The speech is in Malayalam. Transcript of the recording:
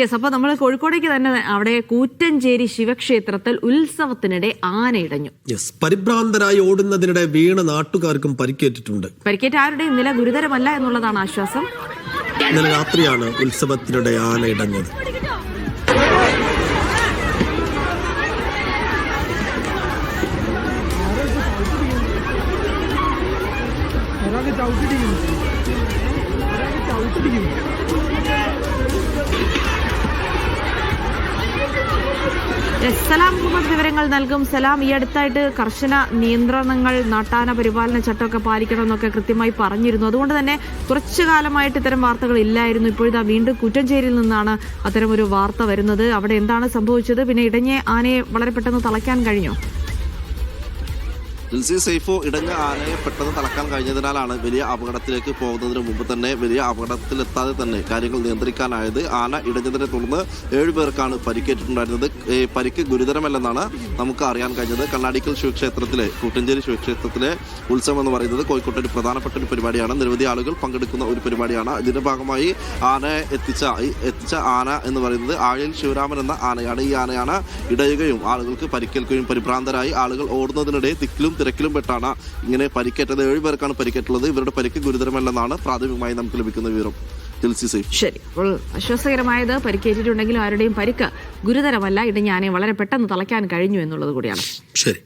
യെസ് അപ്പൊ നമ്മൾ കോഴിക്കോടേക്ക് തന്നെ അവിടെ കൂറ്റഞ്ചേരി ശിവക്ഷേത്രത്തിൽ ഉത്സവത്തിനിടെ ആന ഇടഞ്ഞു. യെസ് പരിഭ്രാന്തരായി ഓടുന്നതിനിടെ വീണ നാട്ടുകാർക്കും പരിക്കേറ്റിട്ടുണ്ട്. പരിക്കേറ്റ ആരുടെയും നില ഗുരുതരമല്ല എന്നുള്ളതാണ് ആശ്വാസം. ഇന്നലെ രാത്രിയാണ് ഉത്സവത്തിനിടെ ആന ഇടഞ്ഞത്. യെസ്, സലാം മുഹമ്മദ് വിവരങ്ങൾ നൽകും. സലാം ഈ അടുത്തായിട്ട് കർശന നിയന്ത്രണങ്ങൾ നാട്ടാന പരിപാലന ചട്ടമൊക്കെ പാലിക്കണം എന്നൊക്കെ കൃത്യമായി പറഞ്ഞിരുന്നു. അതുകൊണ്ട് തന്നെ കുറച്ചു കാലമായിട്ട് ഇത്തരം വാർത്തകൾ ഇല്ലായിരുന്നു. ഇപ്പോഴിതാ വീണ്ടും കുറ്റഞ്ചേരിയിൽ നിന്നാണ് അത്തരം ഒരു വാർത്ത വരുന്നത്. അവിടെ എന്താണ് സംഭവിച്ചത്? പിന്നെ ഇടഞ്ഞ ആനയെ വളരെ പെട്ടെന്ന് തളയ്ക്കാൻ കഴിഞ്ഞോ? ജിൽസി സൈഫോ ഇടഞ്ഞ ആനയെ പെട്ടെന്ന് തളക്കാൻ കഴിഞ്ഞതിനാലാണ് വലിയ അപകടത്തിലേക്ക് പോകുന്നതിന് മുമ്പ് തന്നെ വലിയ അപകടത്തിലെത്താതെ തന്നെ കാര്യങ്ങൾ നിയന്ത്രിക്കാനായത്. ആന ഇടഞ്ഞതിനെ തുടർന്ന് ഏഴുപേർക്കാണ് പരിക്കേറ്റിട്ടുണ്ടായിരുന്നത്. പരിക്ക് ഗുരുതരമല്ലെന്നാണ് നമുക്ക് അറിയാൻ കഴിഞ്ഞത്. കണ്ണാടിക്കൽ ശിവക്ഷേത്രത്തിലെ കൂട്ടഞ്ചേരി ശിവക്ഷേത്രത്തിലെ ഉത്സവം എന്ന് പറയുന്നത് കോഴിക്കോട്ടെ ഒരു പ്രധാനപ്പെട്ട ഒരു പരിപാടിയാണ്. നിരവധി ആളുകൾ പങ്കെടുക്കുന്ന ഒരു പരിപാടിയാണ്. ഇതിന്റെ ഭാഗമായി ആനയെ എത്തിച്ച എത്തിച്ച ആന എന്ന് പറയുന്നത് ആഴിൽ ശിവരാമൻ എന്ന ആനയാണ്. ഈ ആനയാണ് ഇടയുകയും ആളുകൾക്ക് പരിക്കേൽക്കുകയും പരിഭ്രാന്തരായി. ആളുകൾ ഓടുന്നതിനിടെ തിക്കിലും തിരക്കിലും പെട്ടാണ് ഇങ്ങനെ പരിക്കേറ്റത്. ഏഴ് പേർക്കാണ് പരിക്കേറ്റുള്ളത്. ഇവരുടെ പരിക്ക് ഗുരുതരമല്ലെന്നാണ് പ്രാഥമികമായി നമുക്ക് ലഭിക്കുന്ന വിവരം. ശരി. അപ്പോൾ ആശ്വാസകരമായത് പരിക്കേറ്റിട്ടുണ്ടെങ്കിലും ആരുടെയും പരിക്ക് ഗുരുതരമല്ല. ഇടിഞ്ഞാനെ വളരെ പെട്ടെന്ന് തളയ്ക്കാൻ കഴിഞ്ഞു എന്നുള്ളത് കൂടിയാണ്. ശരി.